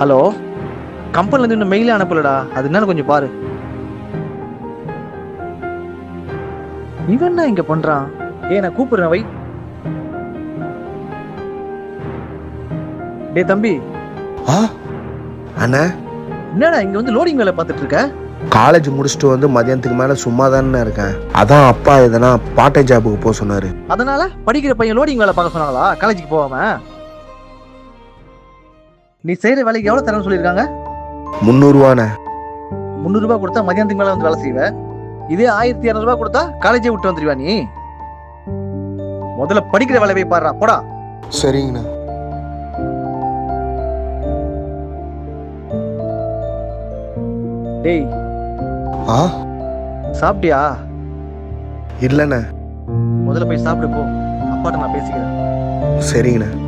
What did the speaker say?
Hello கம்பெனிலேருந்து இன்னும் மெயிலே அனுப்பலடா. அது என்னன்னு கொஞ்சம் பாரு. இவன் என்ன இங்க பண்றான்? ஏய் நான் கூப்பிடுறேன் வை. டேய் தம்பி. ஆ? அண்ணா? என்னடா இங்க வந்து லோடிங் வேலை பார்த்துட்டு இருக்க காலேஜ் முடிச்சுட்டு வந்து மதியானத்துக்கு மேலே சும்மா தானே இருக்கேன். அதான் அப்பா எதனா பார்ட் டைம் ஜாபுக்கு போக சொன்னார். அதனால படிக்கிற பையன் லோடிங் வேலை பார்க்க சொன்னாங்களா? காலேஜுக்கு போகாம? நீ செய்யற வேலைக்கு எவ்வளவு தரேன்னு சொல்லியிருக்காங்க? முந்நூறுவாண்ணே. முந்நூறு ரூபாய் கொடுத்தா மதியானத்துக்கு மேல வந்து வேலை செய்வ? இதே ஆயிரத்தி இரநூறு ரூபாய் கொடுத்தா காலேஜே விட்டு வந்துருவா நீ? முதல்ல படிக்கிற வேலை போய் பாடுறா. போடா. சரிங்கண்ணா. டேய். ஆ? சாப்பிட்டியா? இல்லைண்ணே. முதல்ல போய் சாப்பிடு போ. அப்பாட்ட நான் பேசிக்கிறேன். சரிங்கண்ணே.